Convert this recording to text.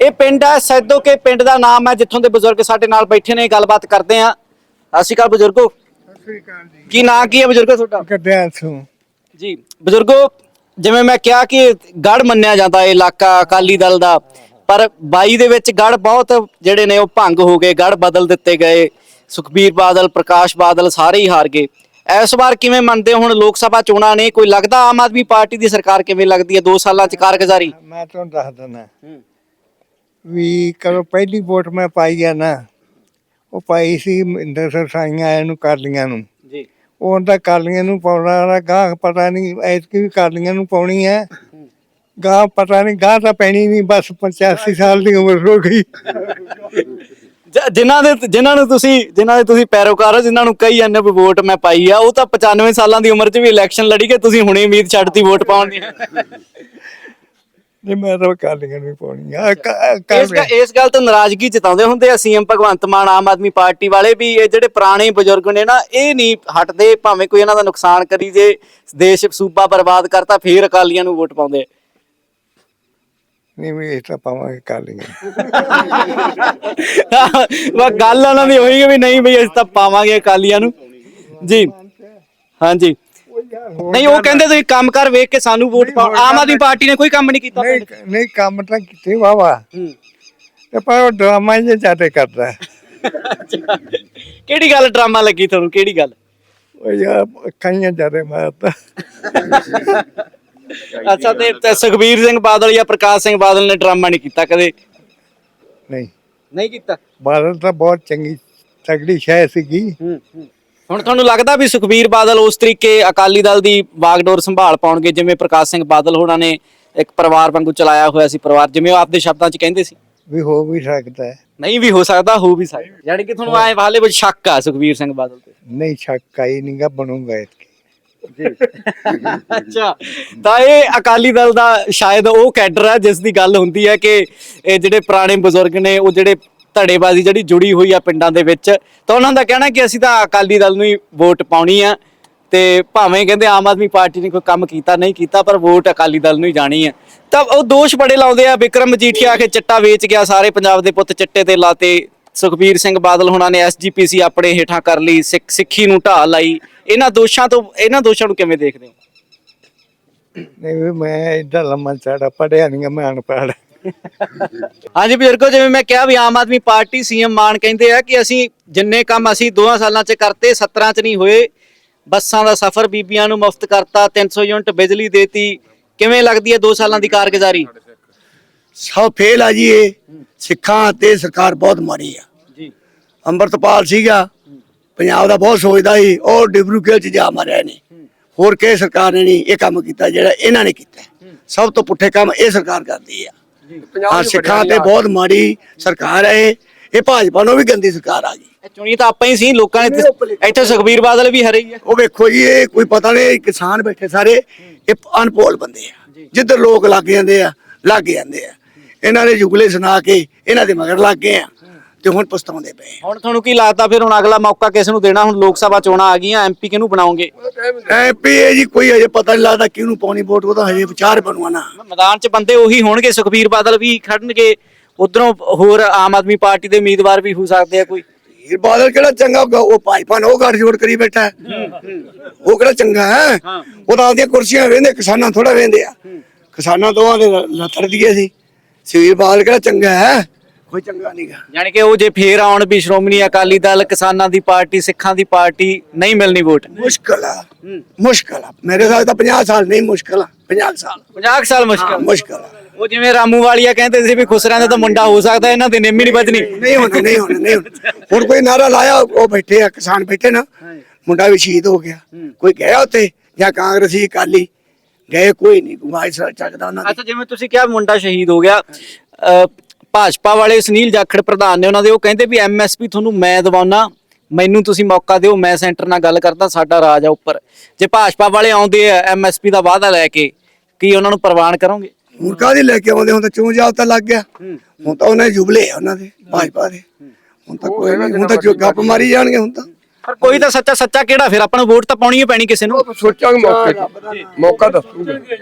ਇਹ ਪਿੰਡ ਹੈ ਸੈਦੋਕੇ ਪਿੰਡ ਦਾ ਨਾਮ ਹੈ ਜਿੱਥੋਂ ਦੇ ਬਜ਼ੁਰਗ ਸਾਡੇ ਨਾਲ ਬੈਠੇ ਨੇ ਗੱਲਬਾਤ ਕਰਦੇ ਆ ਸਤਿ ਸ਼੍ਰੀ ਅਕਾਲ ਬਜ਼ੁਰਗੋ। ਕੀ ਨਾਂ ਕੀ ਹੈ ਬਜ਼ੁਰਗੋ ਤੁਹਾਡਾ? ਕੱਢਿਆ ਸੂ ਜੀ ਬਜ਼ੁਰਗੋ ਜਿਵੇਂ ਮੈਂ ਕਿਹਾ ਕਿ ਗੜ ਮੰਨਿਆ ਜਾਂਦਾ ਇਹ ਇਲਾਕਾ ਅਕਾਲੀ ਦਲ ਦਾ ਪਰ 22 ਦੇ ਵਿੱਚ ਗੜ ਬਹੁਤ ਜਿਹੜੇ ਨੇ ਉਹ ਭੰਗ ਹੋ ਗਏ ਗੜ ਬਦਲ ਦਿੱਤੇ ਗਏ। ਸੁਖਬੀਰ ਬਾਦਲ ਪ੍ਰਕਾਸ਼ ਬਾਦਲ ਸਾਰੇ ਹੀ ਹਾਰ ਗਏ। ਇਸ ਵਾਰ ਕਿਵੇਂ ਮੰਨਦੇ ਹੁਣ ਲੋਕ ਸਭਾ ਚੋਣਾਂ ਨੇ? ਕੋਈ ਲੱਗਦਾ ਆਮ ਆਦਮੀ ਪਾਰਟੀ ਦੀ ਸਰਕਾਰ ਕਿਵੇਂ ਲੱਗਦੀ ਹੈ 2 ਸਾਲਾਂ ਚ ਕਾਰਗੁਜ਼ਾਰੀ? ਮੈਂ ਤੁਹਾਨੂੰ ਦੱਸ ਦਿੰਦਾ। ਵੀ ਕਦੋਂ ਪਹਿਲੀ ਵੋਟ ਮੈਂ ਪਾਈ ਆ ਨਾ ਉਹ ਪਾਈ ਸੀ ਮਹਿੰਦਰ ਸਿੰਘ ਸਾਈਆਂ ਆਇਆਂ ਨੂੰ ਕਾਲੀਆਂ ਨੂੰ। ਜੀ। ਉਹ ਉਹਦਾ ਕਾਲੀਆਂ ਨੂੰ ਪਾਉਣਾ ਵਾਲਾ ਗਾਹ ਪਤਾ ਨਹੀਂ ਐਤਕੀ ਵੀ ਕਾਲੀਆਂ ਨੂੰ ਪਾਉਣੀ ਹੈ ਗਾਹ ਪਤਾ ਨਹੀਂ ਗਾਹ ਤਾਂ ਪੈਣੀ ਨਹੀਂ ਬਸ 85 ਸਾਲ ਦੀ ਉਮਰ ਹੋ ਗਈ। ਜ- ਜਿਨ੍ਹਾਂ ਦੇ ਜਿਨ੍ਹਾਂ ਨੂੰ ਤੁਸੀਂ ਜਿਨ੍ਹਾਂ ਦੇ ਤੁਸੀਂ ਪੈਰੋਕਾਰ ਹੋ ਜਿਨ੍ਹਾਂ ਨੂੰ ਕਈ ਜਾਂਦੇ ਵੀ ਵੋਟ ਮੈਂ ਪਾਈ ਆ ਉਹ ਤਾਂ 95 ਸਾਲਾਂ ਦੀ ਉਮਰ 'ਚ ਵੀ ਇਲੈਕਸ਼ਨ ਲੜੀ ਗਏ ਤੁਸੀਂ ਹੁਣੇ ਉਮੀਦ ਛੱਡਤੀ ਵੋਟ ਪਾਉਣ ਦੀ। ਨਹੀਂ ਮੈਂ ਤਾਂ ਕਾਲੀਆਂ ਨੂੰ ਹੀ ਪਾਉਣੀ ਆ। ਕ- ਇਸ ਗ- ਇਸ ਗੱਲ ਤੋਂ ਨਾਰਾਜ਼ਗੀ ਜਤਾਉਂਦੇ ਹੁੰਦੇ ਆ ਸੀਐਮ ਭਗਵੰਤ ਮਾਨ ਆਮ ਆਦਮੀ ਪਾਰਟੀ ਵਾਲੇ ਵੀ ਇਹ ਜਿਹੜੇ ਪੁਰਾਣੇ ਬਜ਼ੁਰਗ ਨੇ ਨਾ ਇਹ ਨਹੀਂ ਹਟਦੇ ਭਾਵੇਂ ਕੋਈ ਇਹਨਾਂ ਦਾ ਨੁਕਸਾਨ ਕਰੀ ਜੇ ਦੇਸ਼ ਸੂਬਾ ਬਰਬਾਦ ਕਰਤਾ ਫੇਰ ਅਕਾਲੀਆਂ ਨੂੰ ਵੋਟ ਪਾਉਂਦੇ। ਨਹੀਂ ਵੀ ਇਹ ਤਾਂ ਪਾਵਾਂਗੇ ਕਾਲੀਆਂ ਵਾ ਗੱਲ ਉਹਨਾਂ ਦੀ ਹੋਈ ਵੀ ਨਹੀਂ ਬਈ ਅਸੀਂ ਤਾਂ ਪਾਵਾਂਗੇ ਅਕਾਲੀਆਂ ਨੂੰ। ਜੀ। ਹਾਂਜੀ। ਨਹੀਂ ਉਹ ਕਹਿੰਦੇ ਤੁਸੀਂ ਕੰਮ ਕਰ ਵੇਖ ਕੇ ਸਾਨੂੰ ਵੋਟ ਪਾਓ ਆਮ ਆਦਮੀ ਪਾਰਟੀ ਨੇ ਕੋਈ ਕੰਮ ਨਹੀਂ ਕੀਤਾ ਨਹੀਂ ਨਹੀਂ ਕੰਮ ਤਾਂ ਕੀਤੇ ਵਾਵਾ ਹੂੰ। ਤੇ ਪਰ ਉਹ ਡਰਾਮਾ ਹੀ ਜ਼ਿਆਦਾ ਕਰਦਾ। ਹੈ। ਕਿਹੜੀ ਗੱਲ ਡਰਾਮਾ ਲੱਗੀ ਤੁਹਾਨੂੰ? ਕਿਹੜੀ ਗੱਲ? ਉਹ ਯਾਰ ਹੀ ਜ਼ਿਆਦਾ ਮਾਰਦਾ। ਅੱਛਾ ਤੇ ਸੁਖਬੀਰ ਸਿੰਘ ਬਾਦਲ ਜਾਂ ਪ੍ਰਕਾਸ਼ ਸਿੰਘ ਬਾਦਲ ਨੇ ਡਰਾਮਾ ਨਹੀਂ ਕੀਤਾ ਕਦੇ? ਨਹੀਂ। ਨਹੀਂ ਕੀਤਾ? ਬਾਦਲ ਤਾਂ ਬਹੁਤ ਚੰਗੀ ਤਗੜੀ ਸ਼ੈ ਸੀਗੀ। ਹੁਣ ਤੁਹਾਨੂੰ ਲੱਗਦਾ ਵੀ ਸੁਖਬੀਰ ਬਾਦਲ ਉਸ ਤਰੀਕੇ ਅਕਾਲੀ ਦਲ ਦੀ ਬਾਗਡੋਰ ਸੰਭਾਲ ਪਾਉਣਗੇ ਜਿਵੇਂ ਪ੍ਰਕਾਸ਼ ਸਿੰਘ ਬਾਦਲ ਹੋਣਾ ਨੇ ਇੱਕ ਪਰਿਵਾਰ ਵਾਂਗੂ ਚਲਾਇਆ ਹੋਇਆ ਸੀ ਪਰਿਵਾਰ ਜਿਵੇਂ ਉਹ ਆਪਦੇ ਸ਼ਬਦਾਂ 'ਚ ਕਹਿੰਦੇ ਸੀ? ਵੀ ਹੋ ਵੀ ਸਕਦਾ ਹੈ। ਨਹੀਂ ਵੀ ਹੋ ਸਕਦਾ ਹੋ ਵੀ ਸਕਦਾ। ਯਾਨੀ ਕਿ ਤੁਹਾਨੂੰ ਆਏ ਵਾਲੇ ਵਿੱਚ ਸ਼ੱਕ ਆ ਸੁਖਬੀਰ ਸਿੰਘ ਬਾਦਲ ਤੇ? ਨਹੀਂ ਸ਼ੱਕ ਆਈ ਨਹੀਂਗਾ ਬਣੂਗਾ ਇਤਕੀ ਅੱਛਾ ਤਾਂ ਇਹ ਅਕਾਲੀ ਦਲ ਦਾ ਸ਼ਾਇਦ ਉਹ ਕੈਡਰ ਹੈ ਜਿਸ ਦੀ ਗੱਲ ਹੁੰਦੀ ਹੈ ਕਿ ਇਹ ਜਿਹੜੇ ਪੁਰਾਣੇ ਬਜ਼ੁਰਗ ਨੇ ਉਹ ਜਿਹੜੇ ਧੜੇਬਾਜ਼ੀ ਜਿਹੜੀ ਜੁੜੀ ਹੋਈ ਆ ਪਿੰਡਾਂ ਦੇ ਵਿੱਚ, ਤਾਂ ਉਹਨਾਂ ਦਾ ਕਹਿਣਾ ਕਿ ਅਸੀਂ ਤਾਂ ਅਕਾਲੀ ਦਲ ਨੂੰ ਹੀ ਵੋਟ ਪਾਉਣੀ ਆ ਤੇ ਭਾਵੇਂ ਕਹਿੰਦੇ ਆਮ ਆਦਮੀ ਪਾਰਟੀ ਨੇ ਕੋਈ ਕੰਮ ਕੀਤਾ ਨਹੀਂ ਕੀਤਾ, ਪਰ ਵੋਟ ਅਕਾਲੀ ਦਲ ਨੂੰ ਹੀ ਜਾਣੀ ਹੈ ਤਾਂ ਉਹ ਦੋਸ਼ ਬੜੇ ਲਾਉਂਦੇ ਆ, ਵਿਕਰਮ ਮਜੀਠੀਆ ਆ ਚਿੱਟਾ ਵੇਚ ਗਿਆ, ਸਾਰੇ ਪੰਜਾਬ ਦੇ ਪੁੱਤ ਚਿੱਟੇ ਤੇ ਲਾਤੇ। ਸੁਖਬੀਰ ਸਿੰਘ ਬਾਦਲ ਹੁਣਾਂ ਨੇ ਐਸਜੀਪੀਸੀ ਆਪਣੇ ਹੇਠਾਂ ਕਰ ਲਈ, ਸਿੱਖ ਸਿੱਖੀ ਨੂੰ ਢਾਹ ਲਾਈ। ਇਹਨਾਂ ਦੋਸ਼ਾਂ ਤੋਂ, ਇਹਨਾਂ ਦੋਸ਼ਾਂ ਨੂੰ ਕਿਵੇਂ ਦੇਖਦੇ ਹੋ? ਨਹੀਂ ਵੀ ਮੈਂ ਏਡਾ ਲੰਮਾ ਚੜਾ ਪੜਿਆ ਨਹੀਂ ਮੈਂ ਅਨਪੜ੍ਹ। ਹਾਂਜੀ ਬਜ਼ੁਰਗੋ ਜਿਵੇਂ ਮੈਂ ਕਿਹਾ ਵੀ ਆਮ ਆਦਮੀ ਪਾਰਟੀ ਸੀਐਮ ਮਾਨ ਕਹਿੰਦੇ ਆ ਕਿ ਅਸੀਂ ਜਿੰਨੇ ਕੰਮ ਅਸੀਂ ਦੋਹਾਂ ਸਾਲਾਂ 'ਚ ਕਰਤੇ 17 'ਚ ਨਹੀਂ ਹੋਏ ਬੱਸਾਂ ਦਾ ਸਫ਼ਰ ਬੀਬੀਆਂ ਨੂੰ ਮੁਫਤ ਕਰਤਾ 300 ਯੂਨਿਟ ਬਿਜਲੀ ਦੇਤੀ ਕਿਵੇਂ ਲੱਗਦੀ ਹੈ 2 ਸਾਲਾਂ ਦੀ ਕਾਰਗੁਜ਼ਾਰੀ? ਸਭ ਫੇਲ ਆ ਜੀ ਇਹ। ਸਿੱਖਾਂ ਤੇ ਸਰਕਾਰ ਬਹੁਤ ਮਾੜੀ ਆ। ਜੀ। ਅੰਮ੍ਰਿਤਪਾਲ ਸੀਗਾ ਪੰਜਾਬ ਦਾ ਬਹੁਤ ਸੋਚਦਾ ਸੀ ਉਹ ਡਿਬਰੂਗੜ੍ਹ ਚ ਜਾ ਮਾਰਿਆ ਨੇ ਹੋਰ ਕਿਸੇ ਸਰਕਾਰ ਨੇ ਨਹੀਂ ਇਹ ਕੰਮ ਕੀਤਾ ਜਿਹੜਾ ਇਹਨਾਂ ਨੇ ਕੀਤਾ। ਸਭ ਤੋਂ ਪੁੱਠੇ ਕੰਮ ਇਹ ਸਰਕਾਰ ਕਰਦੀ ਆ। ਹਾਂ ਸਿੱਖਾਂ ਤੇ ਬਹੁਤ ਮਾੜੀ ਸਰਕਾਰ ਹੈ ਇਹ। ਇਹ ਭਾਜਪਾ ਨੂੰ ਵੀ ਗੰਦੀ ਸਰਕਾਰ ਆ ਗਈ। ਇਹ ਚੁਣੀ ਤਾਂ ਆਪਾਂ ਹੀ ਸੀ ਲੋਕਾਂ ਨੇ ਤੇ- ਇੱਥੇ ਸੁਖਬੀਰ ਬਾਦਲ ਵੀ ਹਰੇ ਹੀ ਆ। ਉਹ ਵੇਖੋ ਜੀ ਇਹ ਕੋਈ ਪਤਾ ਨਹੀਂ ਕਿਸਾਨ ਬੈਠੇ ਸਾਰੇ ਇਹ ਅਨਪੋਲ ਬੰਦੇ ਆ। ਜਿੱਧਰ ਲੋਕ ਲੱਗ ਜਾਂਦੇ ਆ ਲੱਗ ਜਾਂਦੇ ਆ। ਇਹਨਾਂ ਨੇ ਜੁਗਲੇ ਸੁਣਾ ਕੇ ਇਹਨਾਂ ਦੇ ਮਗਰ ਲੱਗ ਗਏ ਆ। ਤੇ ਹੁਣ ਪਛਤਾਉਂਦੇ ਪਏ ਹੁਣ ਤੁਹਾਨੂੰ ਕੀ ਲੱਗਦਾ ਫਿਰ ਹੁਣ ਅਗਲਾ ਮੌਕਾ ਕਿਸ ਨੂੰ ਦੇਣਾ? ਹੁਣ ਲੋਕ ਸਭਾ ਚੋਣਾਂ ਆ ਗਈਆਂ ਐਮਪੀ ਕਿਹਨੂੰ ਬਣਾਓਗੇ? ਐਪੀ ਇਹ ਜੀ ਕੋਈ ਅਜੇ ਪਤਾ ਨਹੀਂ ਲੱਗਦਾ ਕਿਹਨੂੰ ਪਾਉਣੀ ਵੋਟ ਉਹਦਾ ਹਜੇ ਵਿਚਾਰ ਬਣਵਾਣਾ ਮੈਦਾਨ 'ਚ ਬੰਦੇ ਉਹੀ ਹੋਣਗੇ ਸੁਖਬੀਰ ਬਾਦਲ ਵੀ ਖੜਨਗੇ ਉਧਰੋਂ ਹੋਰ ਆਮ ਆਦਮੀ ਪਾਰਟੀ ਦੇ ਉਮੀਦਵਾਰ ਵੀ ਹੋ ਸਕਦੇ ਆ ਕੋਈ। ਇਹ ਬਾਦਲ ਕਿਹੜਾ ਚੰਗਾ ਹੋਊਗਾ? ਉਹ ਭਾਜਪਾ ਨੂੰ ਉਹ ਗੱਠ ਜੋੜ ਕਰੀ ਬੈਠਾ ਹੈ। ਉਹ ਕਿਹੜਾ ਚੰਗਾ ਹੈ? ਉਹ ਤਾਂ ਆਪਦੀਆਂ ਕੁਰਸੀਆਂ ਵੇਂਦੇ ਕਿਸਾਨਾਂ ਥੋੜਾ ਵੇਂਦੇ ਆ। ਕਿਸਾਨਾਂ ਦੋਵਾਂ ਦੇ ਲੱਤੜ ਦੀਏ ਸੀ ਸੁਖਬੀਰ ਬਾਦਲ ਕਿਹੜਾ ਚੰਗਾ ਹੈ? ਕੋਈ ਚੰਗਾ ਨਹੀਂਗਾ। ਯਾਨੀ ਕਿ ਉਹ ਜੇ ਫੇਰ ਆਉਣ ਵੀ ਸ਼੍ਰੋਮਣੀ ਅਕਾਲੀ ਦਲ ਕਿਸਾਨਾਂ ਦੀ ਪਾਰਟੀ ਸਿੱਖਾਂ ਦੀ ਪਾਰਟੀ ਨਹੀਂ ਮਿਲਣੀ ਵੋਟ? ਮੁਸ਼ਕਲ ਆ। ਮੁਸ਼ਕਲ ਆ। ਮੇਰੇ ਸਾਲ ਤਾਂ 50 ਸਾਲ ਨਹੀਂ ਮੁਸ਼ਕਲ ਆ। 50 ਸਾਲ। 50 ਸਾਲ ਮੁਸ਼ਕਲ ਮੁਸ਼ਕਲ ਆ। ਉਹ ਜਿਵੇਂ ਰਾਮੂ ਵਾਲੀਆ ਕਹਿੰਦੇ ਸੀ ਵੀ ਖੁਸਰਿਆਂ ਦਾ ਤਾਂ ਮੁੰਡਾ ਹੋ ਸਕਦਾ ਇਹਨਾਂ ਦੀ ਨਿੰਮੀ ਨਹੀਂ ਵੱਜਣੀ ਨਹੀਂ ਹੋਣਾ ਨਹੀਂ ਹੋਣਾ ਨਹੀਂ ਹੋਣਾ ਕੋਈ ਨਾਰਾ ਲਾਇਆ ਉਹ ਬੈਠੇ ਆ ਕਿਸਾਨ ਬੈਠੇ ਨਾ। ਮੁੰਡਾ ਵੀ ਸ਼ਹੀਦ ਹੋ ਗਿਆ। ਕੋਈ ਗਿਆ ਉੱਥੇ? ਜਾਂ ਕਾਂਗਰਸੀ ਅਕਾਲੀ? ਗਏ ਕੋਈ ਨਹੀਂ। ਗੁਮਾਈ ਸਰ ਚੱਕਦਾ ਉਹਨਾਂ ਦੀ। ਅੱਛਾ ਜਿਵੇਂ ਤੁਸੀਂ ਕਿਹਾ ਮੁੰਡਾ ਸ਼ਹੀਦ ਹੋ ਗਿਆ। ਭਾਜਪਾ ਵਾਲੇ ਸੁਨੀਲ ਜਾਖੜ ਪ੍ਰਧਾਨ ਨੇ ਉਹਨਾਂ ਦੇ ਉਹ ਕਹਿੰਦੇ ਵੀ ਐਮਐਸਪੀ ਤੁਹਾਨੂੰ ਮੈਂ ਦਵਾਉਣਾ ਮੈਨੂੰ ਤੁਸੀਂ ਮੌਕਾ ਦਿਓ ਮੈਂ ਸੈਂਟਰ ਨਾਲ ਗੱਲ ਕਰਦਾ ਸਾਡਾ ਰਾਜ ਆ ਉੱਪਰ। ਜੇ ਭਾਜਪਾ ਵਾਲੇ ਆਉਂਦੇ ਆ ਐਮਐਸਪੀ ਦਾ ਵਾਅਦਾ ਲੈ ਕੇ ਕੀ ਉਹਨਾਂ ਨੂੰ ਪ੍ਰਵਾਨ ਕਰੋਗੇ? ਹੁਣ ਕਾਹਦੀ ਲੈ ਕੇ ਆਉਂਦੇ? ਹੁਣ ਤਾਂ ਚੂੰ ਜਾਬ ਤਾਂ ਲੱਗ ਗਿਆ। ਹੁਣ ਤਾਂ ਉਹਨਾਂ ਦੇ ਜੁਬਲੇ ਆ ਉਹਨਾਂ ਦੇ ਭਾਜਪਾ ਦੇ। ਹੁਣ ਤਾਂ ਕੋਈ ਨਹੀਂ ਹੁਣ ਤਾਂ ਜੋ ਗੱਪ ਮਾਰੀ ਜਾਣਗੇ ਹੁਣ ਤਾਂ। ਪਰ ਕੋਈ ਤਾਂ ਸੱਚਾ ਸੱਚਾ ਕਿਹੜਾ ਫਿਰ? ਆਪਾਂ ਨੂੰ ਵੋਟ ਤਾਂ ਪਾਉਣੀ ਹੀ ਪੈਣੀ ਕਿਸੇ ਨੂੰ। ਸੋਚਾਂਗੇ ਮੌਕੇ ਤੇ। ਮੌਕਾ ਦੱਸੂਗੇ।